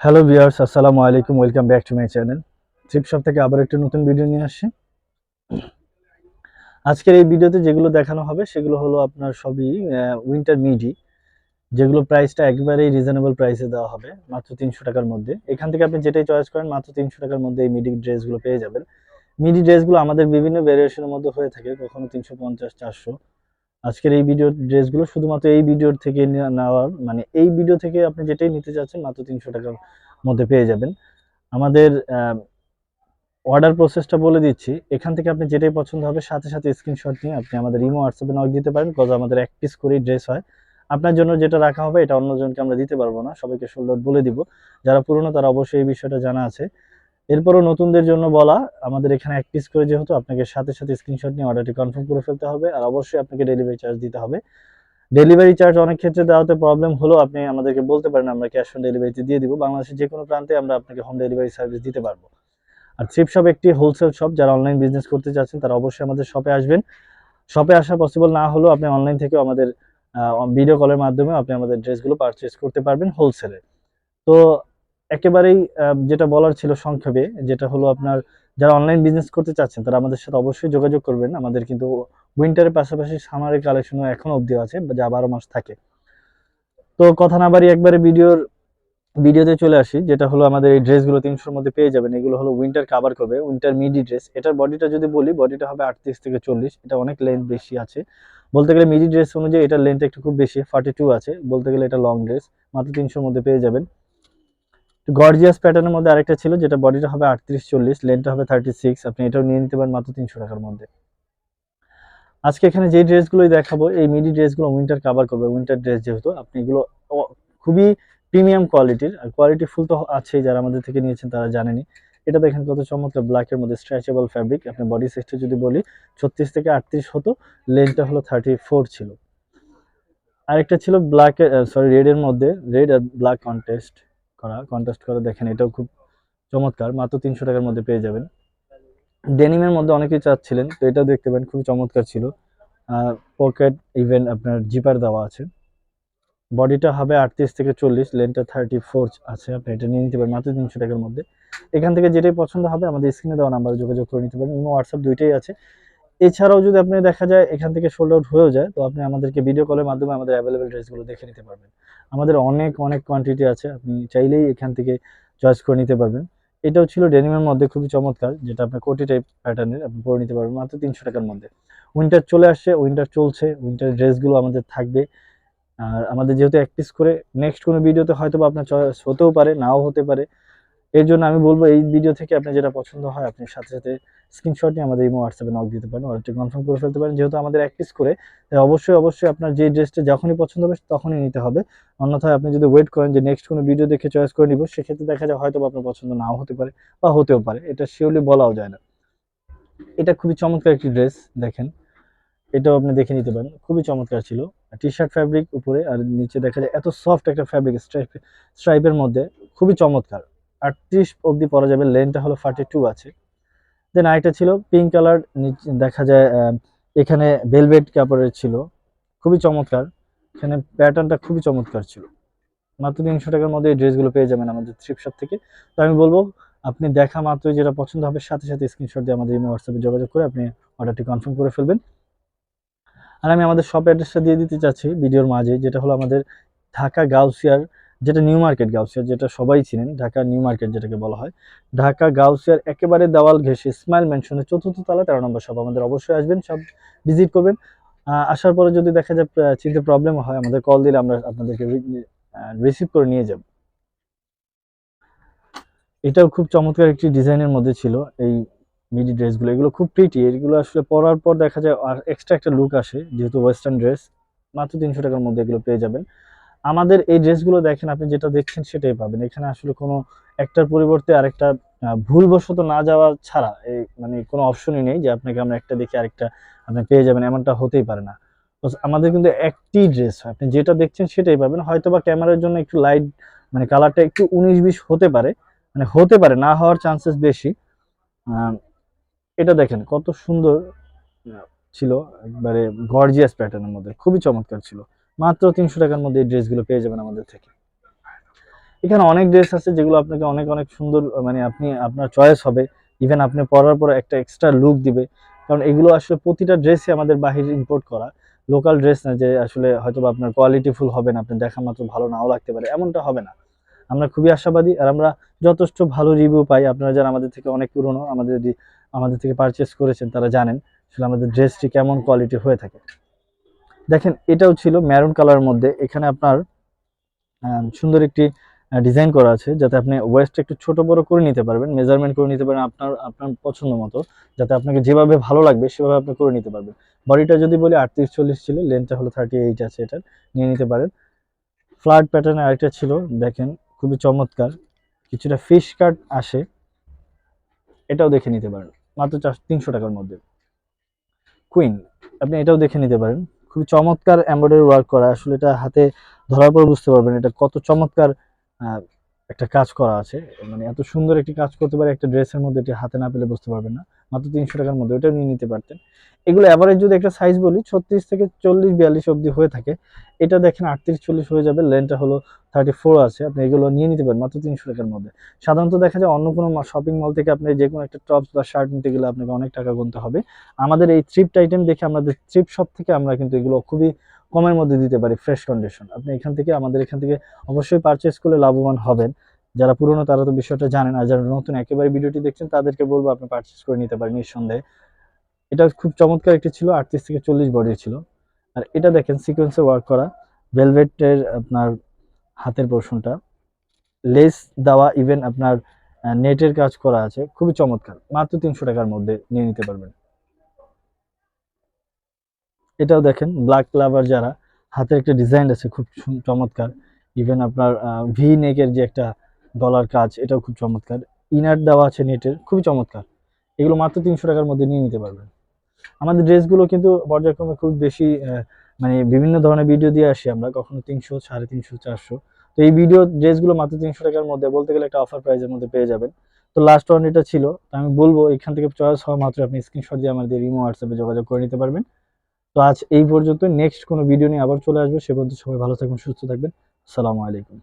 Hello viewers আসসালামু আলাইকুম welcome back to my channel trip shop থেকে আবার একটা নতুন ভিডিও নিয়ে আসছি। আজকের এই ভিডিওতে যেগুলো দেখানো হবে, সেগুলো হলো আপনার সবই উইন্টার মিডি যেগুলো প্রাইসটা একবারেই রিজনেবল প্রাইসে দেওয়া হবে, মাত্র তিনশো টাকার মধ্যে। এখান থেকে আপনি যেটাই চয়েস করেন, মাত্র তিনশো টাকার মধ্যে এই মিডি ড্রেসগুলো পেয়ে যাবেন। মিডি ড্রেসগুলো আমাদের বিভিন্ন ভ্যারিয়েশনের মধ্যে হয়ে থাকে, কখনো তিনশো পঞ্চাশ, চারশো। আজকের এই ভিডিও ড্রেসগুলো শুধুমাত্র এই ভিডিওর থেকে নেওয়া- নেওয়ার মানে এই ভিডিও থেকে আপনি যেটাই নিতে চাচ্ছেন মাত্র তিনশো টাকার মধ্যে পেয়ে যাবেন। আমাদের অর্ডার প্রসেসটা বলে দিচ্ছি। এখান থেকে আপনি যেটাই পছন্দ হবে সাথে সাথে স্ক্রিনশট নিয়ে আপনি আমাদের ইমো হোয়াটসঅ্যাপে নক দিতে পারেন কজ আমাদের এক পিস করেই ড্রেস হয়। আপনার জন্য যেটা রাখা হবে, এটা অন্যজনকে আমরা দিতে পারব না, সবাইকে সোল্ড বলে দিব। যারা পুরনো, তারা অবশ্যই এই বিষয়টা জানা আছে। এরপরও নতুনদের জন্য বলা, আমাদের এখানে এক পিস করে যেহেতু আপনাকে সাথে সাথে স্ক্রিনশট নিয়ে অর্ডারটি কনফার্ম করে ফেলতে হবে আর অবশ্যই আপনাকে ডেলিভারি চার্জ দিতে হবে। ডেলিভারি চার্জ অনেক ক্ষেত্রে দেওয়াতে প্রবলেম হলেও আপনি আমাদেরকে বলতে পারেন, আমরা ক্যাশ অন ডেলিভারিতে দিয়ে দিব। বাংলাদেশের যে কোনো প্রান্তে আমরা আপনাকে হোম ডেলিভারি সার্ভিস দিতে পারব। আর থ্রিপ শপ একটি হোলসেল শপ যারা অনলাইন বিজনেস করতে চাচ্ছেন, তারা অবশ্যই আমাদের শপে আসবেন। শপে আসা পসিবল না হলেও আপনি অনলাইন থেকে আমাদের ভিডিও কলের মাধ্যমে আপনি আমাদের ড্রেসগুলো পারচেস করতে পারবেন হোলসেলে তো একেবারেই যেটা বলার ছিল সংক্ষেপে, যেটা হলো আপনার যারা অনলাইন বিজনেস করতে চাচ্ছেন, তারা আমাদের সাথে অবশ্যই যোগাযোগ করবেন। আমাদের কিন্তু উইন্টারের পাশাপাশি সামারের কালেকশনও এখনও অবধি আছে, যা বারো মাস থাকে। তো কথা না বাড়ি একবারে ভিডিওর, ভিডিওতে চলে আসি, যেটা হলো আমাদের এই ড্রেসগুলো তিনশোর মধ্যে পেয়ে যাবেন। এগুলো হলো উইন্টার কাভার করবে উইন্টার মিডি ড্রেস এটার বডিটা যদি বলি বডিটা হবে আটত্রিশ থেকে চল্লিশ, এটা অনেক লেন্থ বেশি আছে। বলতে গেলে মিডি ড্রেস অনুযায়ী এটার লেন্থ একটু খুব বেশি ফর্টি টু আছে। বলতে গেলে এটা লং ড্রেস মাত্র তিনশোর মধ্যে পেয়ে যাবেন। গর্জিয়াস প্যাটার্নের মধ্যে আরেকটা ছিল, যেটা বডিটা হবে আটত্রিশ চল্লিশ লেন্থটা হবে থার্টি সিক্স আপনি এটাও নিয়ে নিতে পারেন মাত্র তিনশো টাকার মধ্যে। আজকে এখানে যে ড্রেসগুলোই দেখাবো, এই মিডি ড্রেসগুলো উইন্টার কাভার করবে উইন্টার ড্রেস যেহেতু, আপনি এগুলো খুবই প্রিমিয়াম কোয়ালিটির আর কোয়ালিটি ফুল তো আছেই, যারা আমাদের থেকে নিয়েছেন তারা জানেনি এটা দেখেন কত চমৎকার ব্ল্যাকের মধ্যে স্ট্রেচেবল ফ্যাব্রিক আপনি বডি সাইজটা যদি বলি, ছত্রিশ থেকে আটত্রিশ হতো লেন্থটা হলো থার্টি ফোর ছিল। আরেকটা ছিল ব্ল্যাকের সরি রেডের মধ্যে রেড আর ব্ল্যাক কন্টেস্ট করা কন্টেস্ট করা, দেখেন এটাও খুব চমৎকার, মাত্র তিনশো টাকার মধ্যে পেয়ে যাবেন। ডেনিমের মধ্যে অনেকেই চাচ্ছিলেন, তো এটাও দেখতে পারেন, খুবই চমৎকার ছিল। পকেট ইভেন আপনার জিপার দেওয়া আছে। বডিটা হবে আটত্রিশ থেকে চল্লিশ লেনটা থার্টি ফোর আছে, আপনি এটা নিয়ে নিতে পারেন, মাত্র তিনশো টাকার মধ্যে। এখান থেকে যেটাই পছন্দ হবে, আমাদের স্ক্রিনে দেওয়া নাম্বারে যোগাযোগ করে নিতে পারেন, ইমো হোয়াটসঅ্যাপ দুইটাই আছে। এছাড়াও যদি আপনি দেখা যায়, এখান থেকে সোল্ড আউট হয়েও যায়, তো আপনি আমাদেরকে ভিডিও কলের মাধ্যমে আমাদের অ্যাভেলেবেল ড্রেসগুলো দেখে নিতে পারবেন। আমাদের অনেক অনেক কোয়ান্টিটি আছে, আপনি চাইলেই এখান থেকে চয়েস করে নিতে পারবেন। এটাও ছিল ডেনিমের মধ্যে, খুবই চমৎকার, যেটা আপনার কোটি টাইপ প্যাটার্নের আপনি পরে নিতে পারবেন মাত্র তিনশো টাকার মধ্যে। উইন্টার চলে আসছে উইন্টার চলছে উইন্টার ড্রেসগুলো আমাদের থাকবে। আর আমাদের যেহেতু এক পিস করে নেক্সট কোনো ভিডিওতে হয়তো আপনার চয়েস হতেও পারে, নাও হতে পারে। এর জন্য আমি বলব, এই ভিডিও থেকে আপনার যেটা পছন্দ হয়, আপনি সাথে সাথে স্ক্রিনশট নিয়ে আমাদের ইমো হোয়াটসঅ্যাপে নক দিতে পারেন অর্ডারটি কনফার্ম করে ফেলতে পারেন। যেহেতু আমাদের এক পিস করে অবশ্যই অবশ্যই আপনার যে ড্রেসটা যখনই পছন্দ হবে, তখনই নিতে হবে। অন্যথায় আপনি যদি ওয়েট করেন যে নেক্সট কোনো ভিডিও দেখে চয়েস করে নিব, সেক্ষেত্রে দেখা যায় হয়তো আপনার পছন্দ নাও হতে পারে, বা হতেও পারে। এটা শিওরলি বলাও যায় না। এটা খুবই চমৎকার একটি ড্রেস দেখেন। এটাও আপনি দেখে নিতে পারেন। খুবই চমৎকার ছিল। টি শার্ট ফ্যাব্রিক উপরে, আর নিচে দেখা যায় এত সফট একটা ফ্যাব্রিক স্ট্রাইপ স্ট্রাইপের মধ্যে। খুবই চমৎকার। আটত্রিশ অবধি পরা যাবে লেনটা হলো ফার্টি টু আছে। দেন আরেকটা ছিল পিঙ্ক কালার দেখা যায় এখানে ভেলভেট কাপড়ের ছিল, খুবই চমৎকার। এখানে প্যাটার্নটা খুবই চমৎকার ছিল। মাত্র তিনশো টাকার মধ্যে এই ড্রেসগুলো পেয়ে যাবেন আমাদের থ্রিপ শপ থেকে। তো আমি বলব, আপনি দেখা মাত্রই যেটা পছন্দ হবে, সাথে সাথে স্ক্রিনশট দিয়ে আমাদের ইমো হোয়াটসঅ্যাপে যোগাযোগ করে আপনি অর্ডারটি কনফার্ম করে ফেলবেন। আর আমি আমাদের শপ অ্যাড্রেসটা দিয়ে দিতে চাচ্ছি, ভিডিওর মাঝে, যেটা হলো আমাদের ঢাকা গাউসিয়ার যেটা নিউ মার্কেট গাউসিয়ার যেটা সবাই চিনেন, ঢাকা নিউ মার্কেট যেটাকে বলা হয়। ঢাকা গাউসিয়ার একেবারে দেওয়াল ঘেঁষে স্মাইল মেনশনের চতুর্থ তলা, তেরো নম্বর সব আমাদের অবশ্যই আসবেন, সব ভিজিট করবেন। আসার পরে যদি দেখা যায় চিনতে প্রবলেম হয়, আমাদের কল দিলে আমরা আপনাদেরকে রিসিভ করে নিয়ে যাব। এটাও খুব চমৎকার একটি ডিজাইনের মধ্যে ছিল, এই মিডি ড্রেসগুলো এগুলো খুব প্রিটি এগুলো আসলে পরার পর দেখা যায় আর এক্সট্রা একটা লুক আসে, যেহেতু ওয়েস্টার্ন ড্রেস মাত্র তিনশো টাকার মধ্যে এগুলো পেয়ে যাবেন। আমাদের এই ড্রেসগুলো দেখেন, আপনি যেটা দেখছেন সেটাই পাবেন। এখানে আসলে কোনো একটার পরিবর্তে আরেকটা ভুলবশত না যাওয়া ছাড়া এই মানে কোনো অপশনই নেই যে আপনাকে আমরা একটা দেখে আরেকটা আপনি পেয়ে যাবেন, এমনটা হতেই পারে না। আমাদের কিন্তু একটি ড্রেস হয়, আপনি যেটা দেখছেন সেটাই পাবেন। হয়তো বা ক্যামেরার জন্য একটু লাইট মানে কালারটা একটু উনিশ বিশ হতে পারে মানে হতে পারে, না হওয়ার চান্সেস বেশি। এটা দেখেন, কত সুন্দর ছিল, একবারে গর্জিয়াস প্যাটার্নের মধ্যে, খুবই চমৎকার ছিল। মাত্র তিনশো টাকার মধ্যে এই ড্রেসগুলো পেয়ে যাবেন আমাদের থেকে। এখানে অনেক ড্রেস আছে যেগুলো আপনাকে অনেক অনেক সুন্দর মানে আপনি, আপনার চয়েস হবে। ইভেন আপনি পরার পর একটা এক্সট্রা লুক দিবে। কারণ এগুলো আসলে প্রতিটা ড্রেসই আমাদের বাহিরে ইম্পোর্ট করা। লোকাল ড্রেস না যে আসলে হয়তো আপনার কোয়ালিটিফুল হবে না আপনি দেখা মাত্র ভালো নাও লাগতে পারে। এমনটা হবে না। আমরা খুবই আশাবাদী আর আমরা যথেষ্ট ভালো রিভিউ পাই। আপনারা যারা আমাদের থেকে অনেক পুরনো আমাদের আমাদের থেকে পারচেস করেছেন, তারা জানেন আসলে আমাদের ড্রেসটি কেমন কোয়ালিটি হয়ে থাকে। দেখেন, এটাও ছিল ম্যারুন কালার মধ্যে। এখানে আপনার সুন্দর একটি ডিজাইন করা আছে, যাতে আপনি ওয়েস্ট একটু ছোট বড় করে নিতে পারবেন মেজারমেন্ট করে নিতে পারেন আপনার আপনার পছন্দ মতো, যাতে আপনাকে যেভাবে ভালো লাগবে, সেভাবে আপনি করে নিতে পারবেন। বডিটা যদি বলি আটত্রিশ চল্লিশ ছিল লেন্থটা হলো থার্টি এইট আছে এটার, নিয়ে নিতে পারেন। ফ্লাড প্যাটার্নের আরেকটা ছিল, দেখেন, খুবই চমৎকার। কিছুটা ফিশ কাট আসে, এটাও দেখে নিতে পারেন, মাত্র চার তিনশো টাকার মধ্যে। কুইন আপনি এটাও দেখে নিতে পারেন। খুবই চমৎকার এমব্রয়ডারি ওয়ার্ক করা। আসলে এটা হাতে ধরার পর বুঝতে পারবেন এটা কত চমৎকার একটা কাজ করা আছে মানে এত সুন্দর একটি কাজ করতে পারে একটা ড্রেসের মধ্যে এটি হাতে না পেলে বুঝতে পারবেন না, মাত্র তিনশো টাকার মধ্যে ওটা নিয়ে নিতে পারতেন। এগুলো অ্যাভারেজ যদি একটা সাইজ বলি, ছত্রিশ থেকে চল্লিশ, বিয়াল্লিশ অবধি হয়ে থাকে। এটা দেখেন আটত্রিশ, চল্লিশ হয়ে যাবে লেনটা হলো থার্টি ফোর আছে, আপনি এগুলো নিয়ে নিতে পারেন, মাত্র তিনশো টাকার মধ্যে। সাধারণত দেখা যায় অন্য কোনো শপিং মল থেকে আপনি যে কোনো একটা টপস বা শার্ট নিতে গেলে আপনাকে অনেক টাকা গুনতে হবে। আমাদের এই থ্রিপ্ট আইটেম দেখে আমাদের থ্রিপ্ট শপ থেকে আমরা কিন্তু এগুলো খুবই কমের মধ্যে দিতে পারি ফ্রেশ কন্ডিশন আপনি এখান থেকে আমাদের এখান থেকে অবশ্যই পারচেস করলে লাভবান হবেন। যারা পুরনো, তারা তো বিষয়টা জানেন আর যারা নতুন, একেবারে ভিডিওটি দেখছেন, তাদেরকে বলব আপনি পারচেস করে নিতে পারেন নিঃসন্দেহে। এটা খুব চমৎকার একটি ছিল, আটত্রিশ থেকে চল্লিশ বডি ছিল। আর এটা দেখেন সিকোয়েন্সের ওয়ার্ক করা। ভেলভেটের আপনার হাতের পোর্শনটা লেস দেওয়া ইভেন আপনার নেটের কাজ করা আছে। খুবই চমৎকার। মাত্র তিনশো টাকার মধ্যে নিয়ে নিতে পারবেন। এটাও দেখেন ব্ল্যাক লাভার যারা, হাতের একটা ডিজাইন আছে খুব চমৎকার। ইভেন আপনার ভি নেকের যে একটা গলার কাজ, এটাও খুব চমৎকার। ইনার দেওয়া আছে নেটের, খুবই চমৎকার। এগুলো মাত্র তিনশো টাকার মধ্যে নিয়ে নিতে পারবেন। আমাদের ড্রেসগুলো কিন্তু পর্যায়ক্রমে খুব বেশি মানে বিভিন্ন ধরনের ভিডিও দিয়ে আসি আমরা, কখনো তিনশো, সাড়ে তিনশো, চারশো। তো এই ভিডিও ড্রেসগুলো মাত্র তিনশো টাকার মধ্যে, বলতে গেলে একটা অফার প্রাইসের মধ্যে পেয়ে যাবেন। তো লাস্ট ওয়ান এটা ছিল আমি বলব, এখান থেকে চয়েস হওয়া মাত্র আপনি স্ক্রিনশট দিয়ে আমাদের ইমো হোয়াটসঅ্যাপে যোগাযোগ করে নিতে পারবেন। তো আজ এই পর্যন্ত নেক্সট কোনো ভিডিও নিয়ে আবার চলে আসব। সে পর্যন্ত সবাই ভালো থাকবেন, সুস্থ থাকবেন। সালামু আলাইকুম।